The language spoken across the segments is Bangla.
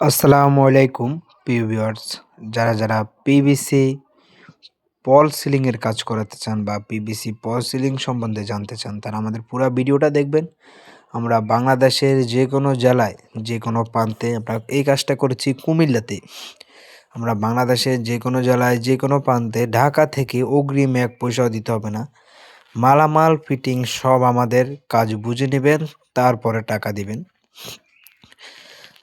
আসসালামু আলাইকুম, প্রিয় ভিউয়ার্স। যারা যারা পিবিসি পল সিলিং এর কাজ করাতে চান বা পিভিসি পল সিলিং সম্বন্ধে জানতে চান, তারা আমাদের পুরো ভিডিওটা দেখবেন। আমরা বাংলাদেশের যে কোনো জেলায় যে কোনো প্রান্তে আমরা এই কাজটা করেছি কুমিল্লাতে। আমরা বাংলাদেশের যে কোনো জেলায় যে কোনো প্রান্তে ঢাকা থেকে অগ্রিম এক পয়সাও দিতে হবে না। মালামাল, ফিটিং সব আমাদের কাজ বুঝে নেবেন, তারপরে টাকা দিবেন।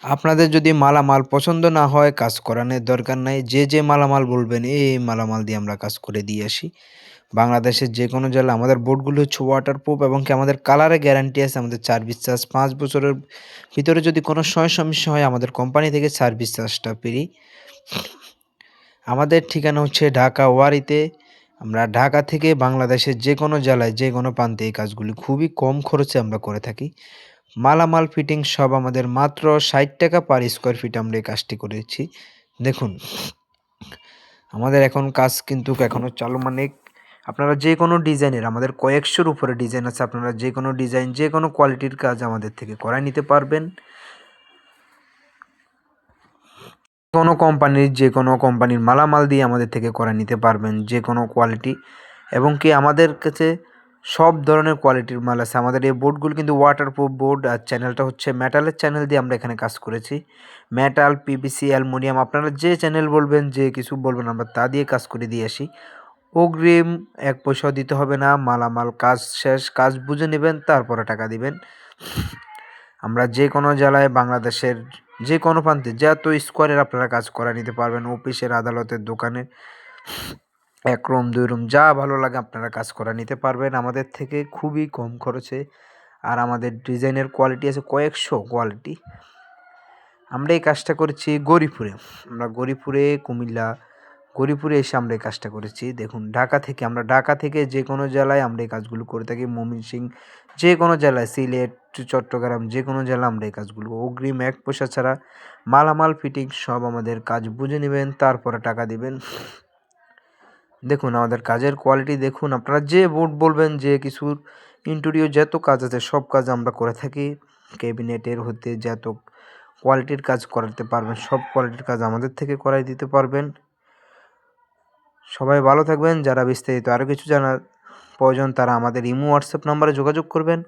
আপনাদের যদি মালামাল পছন্দ না হয়, কাজ করানোর দরকার নাই। যে যে মালামাল বলবেন, এই মালামাল দিয়ে আমরা কাজ করে দিয়ে আসি। বাংলাদেশের যে কোনো জেলা, আমাদের বোর্ডগুলো হচ্ছে ওয়াটার প্রুফ এবং কি আমাদের কালারে গ্যারান্টি আছে। আমাদের সার্ভিস চার্জ পাঁচ বছরের ভিতরে যদি কোনো সময় সমস্যা হয়, আমাদের কোম্পানি থেকে সার্ভিস চার্জটা ফ্রি আমাদের ঠিকানা হচ্ছে ঢাকা ওয়ারিতে। আমরা ঢাকা থেকে বাংলাদেশের যে কোনো জেলায়, যে কোনো প্রান্তে এই কাজগুলি খুবই কম খরচে আমরা করে থাকি। মালামাল ফিটিং সব আমাদের মাত্র ষাট টাকা পার স্কোয়ার ফিট আমরা এই কাজটি করেছি। দেখুন, আমাদের এখন কাজ কিন্তু এখনও চালু মানে আপনারা যে কোনো ডিজাইনের, আমাদের কয়েকশোর উপরে ডিজাইন আছে, আপনারা যে কোনো ডিজাইন যে কোনো কোয়ালিটির কাজ আমাদের থেকে করাই নিতে পারবেন। কোনো কোম্পানির যে কোনো কোম্পানির মালামাল দিয়ে আমাদের থেকে করা নিতে পারবেন যে কোনো কোয়ালিটি এবং কি আমাদের কাছে সব ধরনের কোয়ালিটির মাল আছে। আমাদের এই বোর্ডগুলো কিন্তু ওয়াটারপ্রুফ বোর্ড আর চ্যানেলটা হচ্ছে মেটালের চ্যানেল দিয়ে আমরা এখানে কাজ করেছি। মেটাল পিবিসি অ্যালমোনিয়াম আপনারা যে চ্যানেল বলবেন, যে কিছু বলবেন, আমরা তা দিয়ে কাজ করে দিয়ে আসি। অগ্রিম এক পয়সাও দিতে হবে না, মালামাল, কাজ শেষ, কাজ বুঝে নেবেন, তারপরে টাকা দিবেন। আমরা যে কোনো জেলায় বাংলাদেশের যে কোনো প্রান্তে যত স্কোয়ারের আপনারা কাজ করা নিতে পারবেন অফিসের আদালতের দোকানে এক রুম, দুই রুম, যা ভালো লাগে আপনারা কাজ করা নিতে পারবেন। আমাদের থেকে খুবই কম খরচে আর আমাদের ডিজাইনের কোয়ালিটি আছে কয়েকশো কোয়ালিটি। আমরা এই কাজটা করেছি গরিপুরে। আমরা গরিপুরে, কুমিল্লা, গরিপুরে এসে আমরা এই কাজটা করেছি। দেখুন, ঢাকা থেকে, আমরা ঢাকা থেকে যে কোনো জেলায় আমরা এই কাজগুলো করে থাকি। ময়মনসিং যে কোনো জেলায়, সিলেট, চট্টগ্রাম যে কোনো জেলা আমরা এই কাজগুলো, অগ্রিম এক পয়সা ছাড়া মালামাল, ফিটিং সব আমাদের কাজ বুঝে নেবেন, তারপরে টাকা দিবেন। দেখুন, আমাদের কাজের কোয়ালিটি দেখুন। আপনারা যে বোর্ড বলবেন, যে কিছুর ইন্টেরিয়র যত কাজ আছে, সব কাজ আমরা করে থাকি। ক্যাবিনেটের হতে যত কোয়ালিটির কাজ করাতে পারবেন, সব কোয়ালিটির কাজ আমাদের থেকে করাই দিতে পারবেন। সবাই ভালো থাকবেন। যারা বিস্তারিত আরও কিছু জানার প্রয়োজন, তারা আমাদের ইমো হোয়াটসঅ্যাপ নাম্বারে যোগাযোগ করবেন।